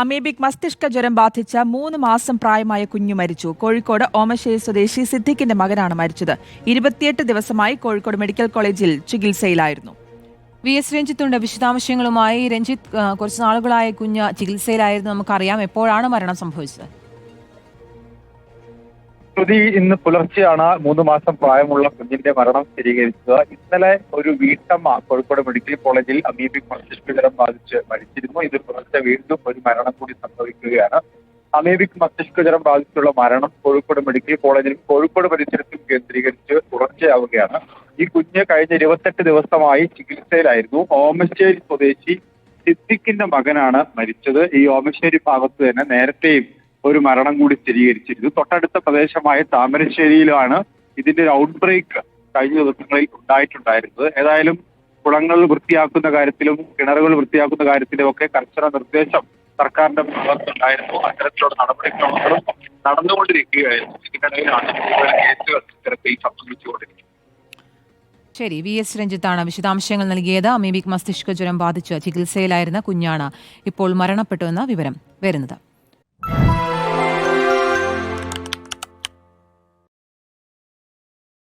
Amoebic മസ്തിഷ്ക ജ്വരം ബാധിച്ച മൂന്ന് മാസം പ്രായമായ കുഞ്ഞു മരിച്ചു. കോഴിക്കോട് ഓമശ്ശേരി സ്വദേശി സിദ്ദിഖിന്റെ മകനാണ് മരിച്ചത്. ഇരുപത്തിയെട്ട് ദിവസമായി കോഴിക്കോട് മെഡിക്കൽ കോളേജിൽ ചികിത്സയിലായിരുന്നു. വി എസ് രഞ്ജിത്തുണ്ട്. വിശദാംശങ്ങളുമായി രഞ്ജിത്ത് കുറച്ച് നാളുകളായ കുഞ്ഞ് ചികിത്സയിലായിരുന്നു. നമുക്കറിയാം എപ്പോഴാണ് മരണം സംഭവിച്ചത്? ശ്രുതി ഇന്ന് പുലർച്ചെയാണ് മൂന്ന് മാസം പ്രായമുള്ള കുഞ്ഞിന്റെ മരണം സ്ഥിരീകരിച്ചത്. ഇന്നലെ ഒരു വീട്ടമ്മ കോഴിക്കോട് മെഡിക്കൽ കോളേജിൽ അമീബിക് മസ്തിഷ്കജ്വരം ബാധിച്ച് മരിച്ചിരുന്നു. ഇത് പുലർച്ചെ വീണ്ടും ഒരു മരണം കൂടി സംഭവിക്കുകയാണ്. അമീബിക് മസ്തിഷ്കജ്വരം ബാധിച്ചുള്ള മരണം കോഴിക്കോട് മെഡിക്കൽ കോളേജിൽ കോഴിക്കോട് പരിസരത്തും കേന്ദ്രീകരിച്ച് തുടർച്ചയാവുകയാണ്. ഈ കുഞ്ഞ് കഴിഞ്ഞ ഇരുപത്തെട്ട് ദിവസമായി ചികിത്സയിലായിരുന്നു. ഓമശ്ശേരി സ്വദേശി സിദ്ദിഖിന്റെ മകനാണ് മരിച്ചത്. ഈ ഓമശ്ശേരി ഭാഗത്ത് തന്നെ നേരത്തെയും ഒരു മരണം കൂടി സ്ഥിരീകരിച്ചിരുന്നു തൊട്ടടുത്ത പ്രദേശമായ താമരശ്ശേരിയിലാണ് ഇതിന്റെ ഒരു ഔട്ട് ബ്രേക്ക് കഴിഞ്ഞ ദിവസങ്ങളിൽ ഉണ്ടായിട്ടുണ്ടായിരുന്നത്. ഏതായാലും കുളങ്ങൾ വൃത്തിയാക്കുന്ന കാര്യത്തിലും കിണറുകൾ വൃത്തിയാക്കുന്ന കാര്യത്തിലും ഒക്കെ കർശന നിർദ്ദേശം സർക്കാരിന്റെ ഭാഗത്തുണ്ടായിരുന്നു. അത്തരത്തിലുള്ള നടപടിക്രമങ്ങളും ശരി വി എസ് രഞ്ജിത്താണ് വിശദാംശങ്ങൾ നൽകിയത്. അമീബിക് മസ്തിഷ്ക ജ്വരം ബാധിച്ച് ചികിത്സയിലായിരുന്ന കുഞ്ഞാണ് ഇപ്പോൾ മരണപ്പെട്ടുവെന്ന വിവരം വരുന്നത്.